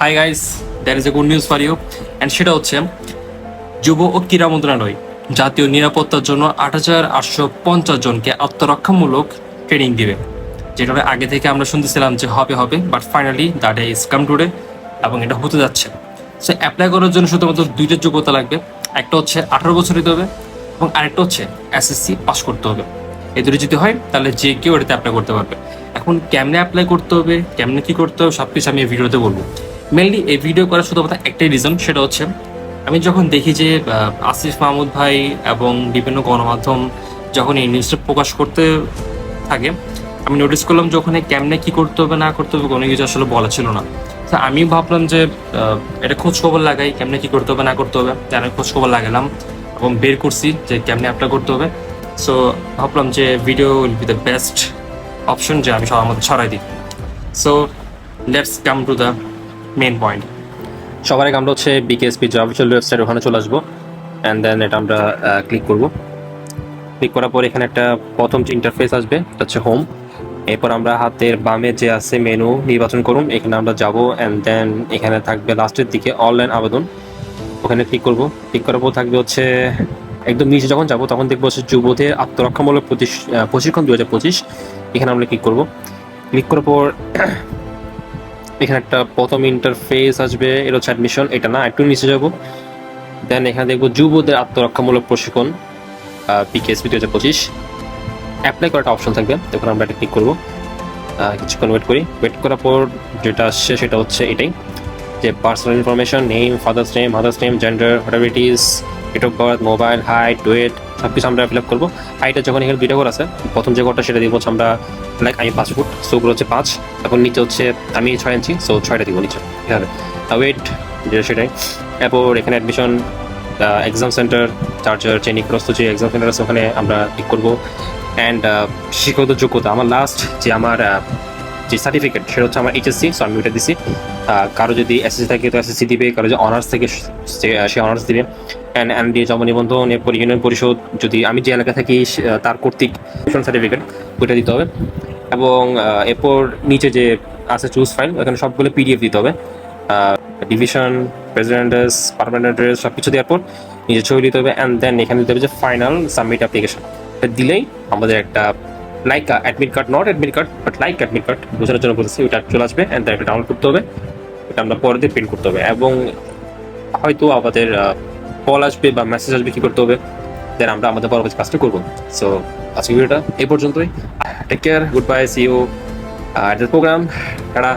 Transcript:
Hi guys there is a good news for you and সেটা হচ্ছে, যুব ও ক্রীড়া মন্ত্রণালয় জাতীয় নিরাপত্তার জন্য আট হাজার আটশো পঞ্চাশ জনকে আত্মরক্ষামূলক ট্রেনিং দিবে। যেটা আগে থেকে আমরা শুনতেছিলাম যে হবে হবে but finally that is come today এবং এটা হতে যাচ্ছে। সো অ্যাপ্লাই করার জন্য শুধুমাত্র দুইটা যোগ্যতা লাগবে। একটা হচ্ছে আঠারো বছর হতে হবে এবং আরেকটা হচ্ছে এসএসসি পাস করতে হবে। এই দুটো যদি হয়, তাহলে যে কেউ এটাতে অ্যাপ্লাই করতে পারবে। এখন কেমনে অ্যাপ্লাই করতে হবে, কেমনে কি করতে হবে সব কিছু আমি ভিডিওতে বলব। মেনলি এই ভিডিও করার শুধুমাত্র একটাই রিজন সেটা হচ্ছে আমি যখন দেখি যে আসিফ মাহমুদ ভাই এবং বিভিন্ন গণমাধ্যম যখন এই নিউজটা প্রকাশ করতে থাকে, আমি নোটিস করলাম যে ওখানে কেমনে কী করতে হবে, না করতে হবে, কোনো কিছু আসলে বলা ছিল না। তো আমি ভাবলাম যে এটা খোঁজ খবর লাগাই, কেমনে কী করতে হবে, না করতে হবে। তাই আমি খোঁজ খবর লাগালাম এবং বের করছি যে কেমনে অ্যাপ্লাই করতে হবে। সো ভাবলাম যে video will be the best option যে আমি সবার মধ্যে ছড়াই দিই। So let's come to the main point সবার আগে আমরা হচ্ছে বিকেএসপি যে অফিসিয়াল ওয়েবসাইট ওখানে চলে আসব অ্যান্ড দেন এটা আমরা ক্লিক করব। ক্লিক করার পর এখানে একটা প্রথম যে ইন্টারফেস আসবে, এটা হচ্ছে হোম এরপর আমরা হাতের বামে যে আছে মেনু নির্বাচন করুন, এখানে আমরা যাব অ্যান্ড দেন এখানে থাকবে লাস্টের দিকে অনলাইন আবেদন। ওখানে ক্লিক করব। ক্লিক করার পর থাকবে হচ্ছে, একদম নিচে যখন যাব, তখন দেখব হচ্ছে যুবদের আত্মরক্ষামূলক প্রশিক্ষণ দু হাজার পঁচিশ। এখানে আমরা ক্লিক করব। ক্লিক করার পর এখানে একটা প্রথম ইন্টারফেস আসবে, এটা হচ্ছে অ্যাডমিশন এটা না, একটু নিচে যাব। দেন এখানে দেখব যুবদের আত্মরক্ষামূলক প্রশিক্ষণ পিকেএসপি দু হাজার পঁচিশ। অ্যাপ্লাই একটা অপশন থাকবে, তখন আমরা এটা ক্লিক করব। কিছুক্ষণ ওয়েট করি। ওয়েট করার পর যেটা আসছে সেটা হচ্ছে এটাই, যে personal information name father's name mother's name gender হোয়াটাবিটিস date of birth mobile height weight সব কিছু আমরা ফিল আপ করব। হাইটে যখন এখানে দুইটা ঘর আছে, প্রথম যে ঘরটা সেটা দিব হচ্ছে আমরা লাইক আমি পাঁচ ফুট সো ওগুলো হচ্ছে পাঁচ। এখন নিচে হচ্ছে আমি ছয় ইঞ্চি সো ছয়টা দিব নিচে আছে? ওয়েট যে সেটাই। এরপর এখানে অ্যাডমিশন এক্সাম সেন্টার চার্জার চেনিগ্রস্ত যে এক্সাম সেন্টার আছে, ওখানে আমরা ঠিক করব। অ্যান্ড শিক্ষাগত যোগ্যতা। আমার লাস্ট যে আমার যে সার্টিফিকেট সেটা হচ্ছে আমার এইচএসসি সো আমি ওটা দিছি। কারও যদি এসএসসি থাকে, তো এসএসসি দিবে, কারও যদি অনার্স থেকে, সে- অনার্স দিবে। অ্যান্ড এন ডি জমা নিবন্ধন, এরপর ইউনিয়ন পরিষদ, যদি আমি যে এলাকা থাকি তার কর্তৃক সার্টিফিকেট ওইটা দিতে হবে। এবং এরপর নিচে যে আছে চুজ ফাইল ওখানে সবগুলো পিডিএফ দিতে হবে। Division president address permanent address সব কিছু দেওয়ার পর নিজে ছবি দিতে হবে। অ্যান্ড দেন এখানে দিতে হবে যে ফাইনাল সাবমিট অ্যাপ্লিকেশন দিলেই আমাদের একটা like admit card not admit card but like admit card বোঝানোর জন্য বলতেছি ওটা চলে আসবে অ্যান্ড এটা ডাউনলোড করতে হবে। ওটা আমরা পরে দিয়ে প্রিন্ট করতে হবে এবং হয়তো আমাদের কল আসবে বা মেসেজ আসবে কী করতে হবে দেন আমরা আমাদের পরবর্তী কাজটা করব। সো আজকে ভিডিওটা এই পর্যন্তই। Take care good bye see you R programme tata.